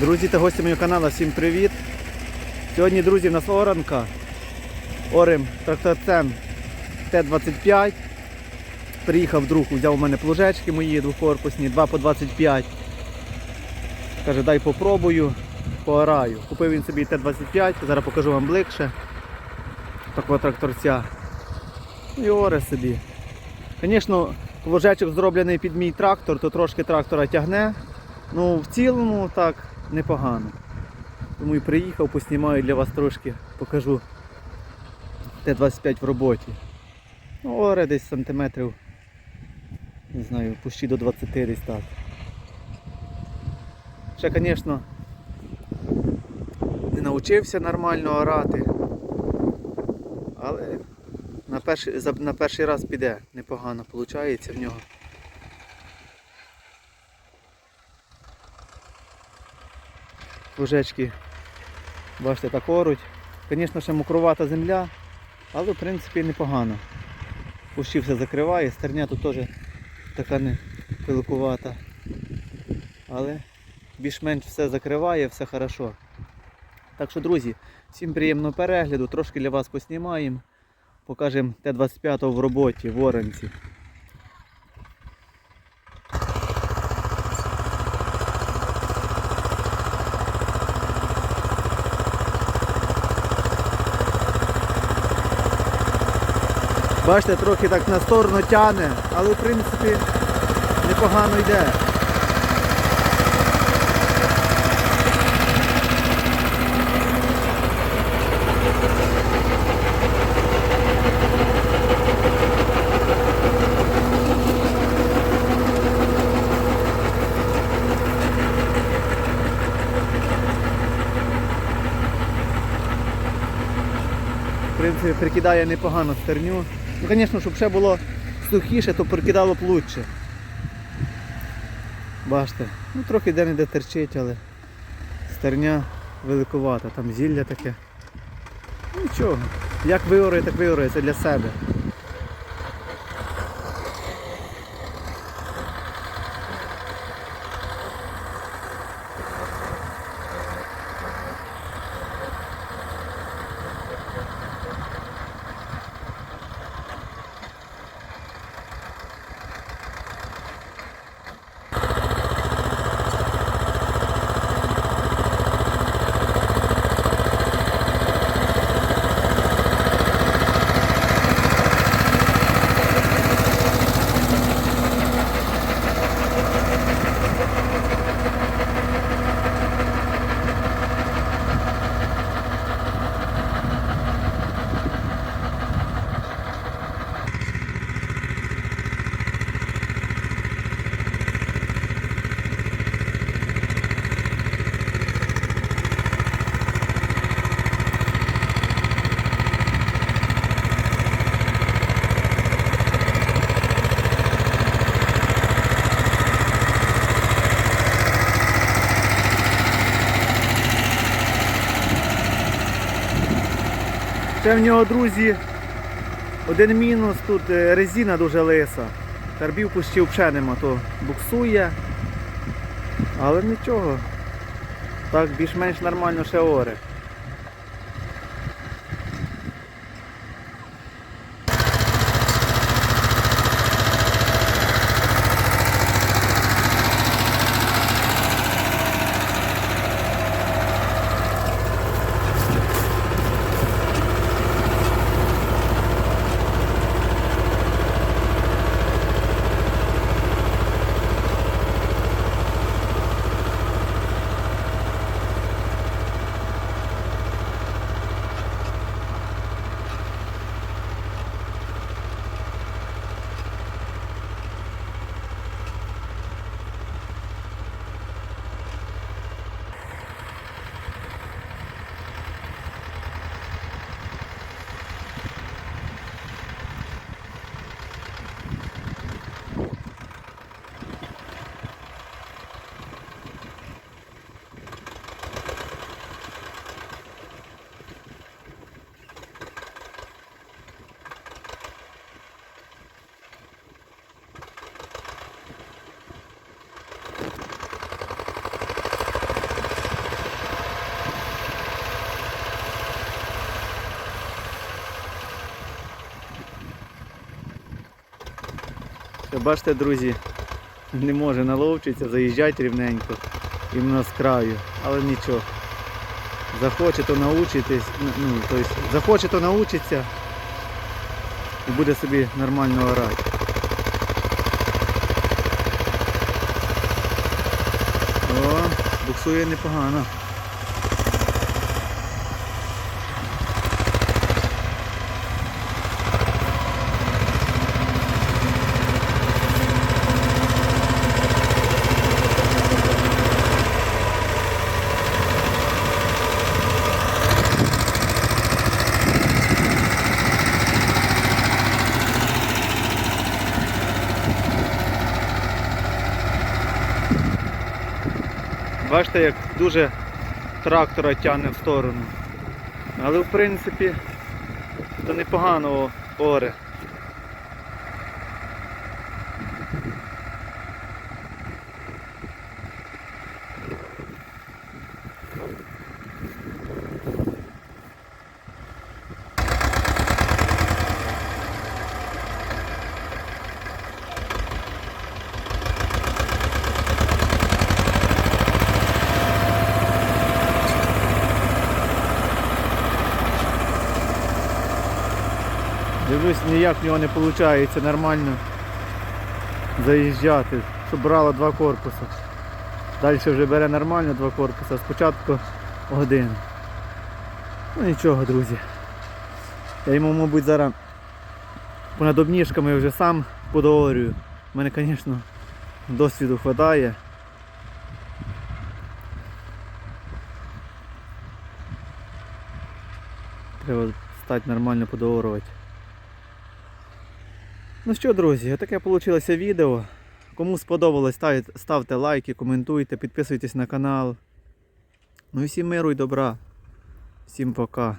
Друзі та гості моєго каналу, всім привіт! Сьогодні, друзі, в нас оранка. Орем тракторцем Т-25. Приїхав друг, взяв у мене плужечки мої двохкорпусні, 2 по 25. Каже, дай попробую, поораю. Купив він собі Т-25, зараз покажу вам ближче. Такого тракторця. І оре собі. Звісно, плужечок зроблений під мій трактор, то трошки трактора тягне. Ну, в цілому так непогано. Тому і приїхав, поснімаю для вас трошки, покажу Т-25 в роботі. Ну, оре десь сантиметрів, не знаю, пущі до 20 десь так. Ще, звісно, не навчився нормально орати, але на перший, на перший раз піде, непогано виходить в нього. Лужечки, бачите, так оруть. Звісно, ще мокрувата земля, але в принципі непогано. Кущі все закриває, стерня тут теж така не пилкувата. Але більш-менш все закриває, все хорошо. Так що, друзі, всім приємного перегляду, трошки для вас поснімаємо. Покажемо Т-25 в роботі, в Оранці. Бачите, трохи так на сторону тяне, але в принципі непогано йде. В принципі, прикидає непогано стерню. Ну, звісно, щоб ще було сухіше, то прикидало б лучше. Бачите, ну трохи де-не-де терчить, але стерня великувата, там зілля таке. Нічого. Як виорає, так виорає, це для себе. Ще в нього, друзі, один мінус, тут е, резина дуже лиса. Карбівку ще нема, то буксує. Але нічого. Так, більш-менш нормально ще оре. Бачите, друзі, не може наловчитися, заїжджати рівненько іменно з краю, але нічого. Захоче, то научитись, ну, тобто, захоче, то научиться і буде собі нормально орати. О, буксує непогано. Бачите, як дуже трактора тягне в сторону. Але в принципі то непогано оре. Дивлюсь, ніяк в нього не виходить нормально заїжджати, щоб брало два корпуси. Далі вже бере нормально два корпуси, спочатку один. Ну нічого, друзі. Я йому, мабуть, зараз понад обніжками вже сам подоорюю. У мене, звісно, досвіду вистачає. Треба стати нормально подоорувати. Ну що, друзі, таке вийшло відео. Кому сподобалось, ставте лайки, коментуйте, підписуйтесь на канал. Ну і всім миру і добра. Всім пока.